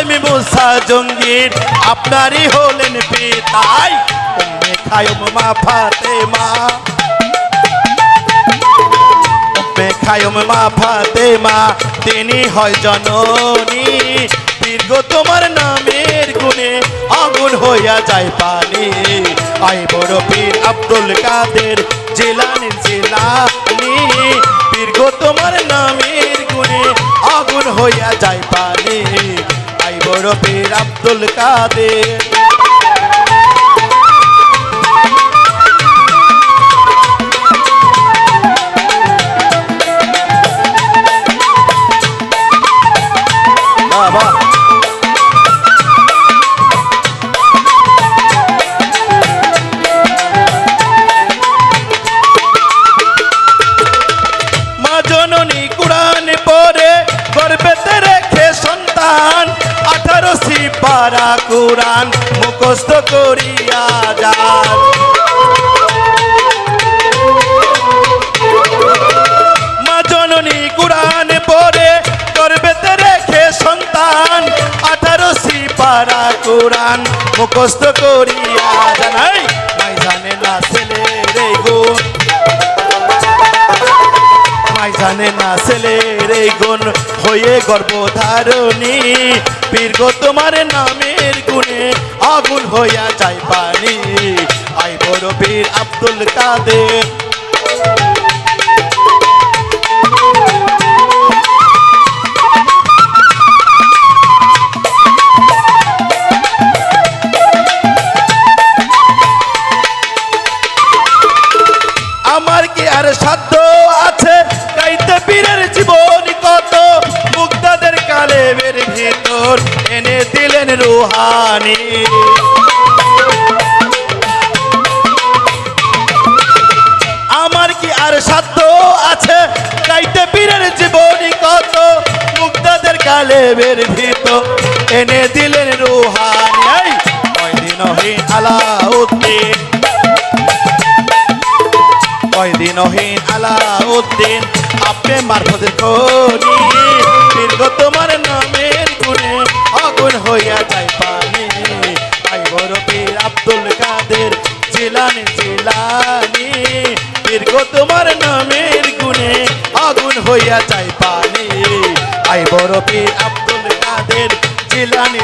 আলমী মুসা জঙ্গির, আপনারই হলেন উম্মে খায়ুম মা ফাতেমা। উম্মে খায়ুম মা ফাতেমা, তিনি হয় জননী। দীর্ঘ তোমার নামের গুণে আগুন হইয়া যায় পানি। আই, বড় পীর আব্দুল কাদের জেলানির জেলানি। দীর্ঘ তোমার নামের গুণে আগুন হইয়া যায় পানি পীর আব্দুল কাদের। জননী কোরআন পরে গর্বেতে আঠারো পারা মুখস্থ করিয়া যান। মা জননী পরে গর্বেতে রেখে সন্তান। আঠারো পারা কোরআন, মুখস্থ করিয়া জানাই মাই জানে না ছেলে রে গুণ মাই জানে না ছেলের এই গুণ হয়ে গর্ভধারণী। বীর গো, তোমার নামের গুণে আগুন হইয়া যায় পানি। আই বড় বীর আব্দুল কাদের। আমার কি আর সাধ্য আছে? গাইতে পীরের জীবন কত? এনে দিলেন রুহানি। আমার কি আর সাধ্য আছে? গাইতে পীরের জীবন কত? মুক্তাদের কালেবের ভিতর এনে দিলেন রুহানি। এই কয়দিনহীন আলাউদ্দিন? কয়দিনহীন আলাউদ্দিন? আপনি মারফতের খনি। দীর্ঘ তোমার জিলানি জিলানি দীর্ঘ তোমার নামের গুণে আগুন হইয়া যায় পানি। আই বড় পীর আব্দুল কাদের জিলানি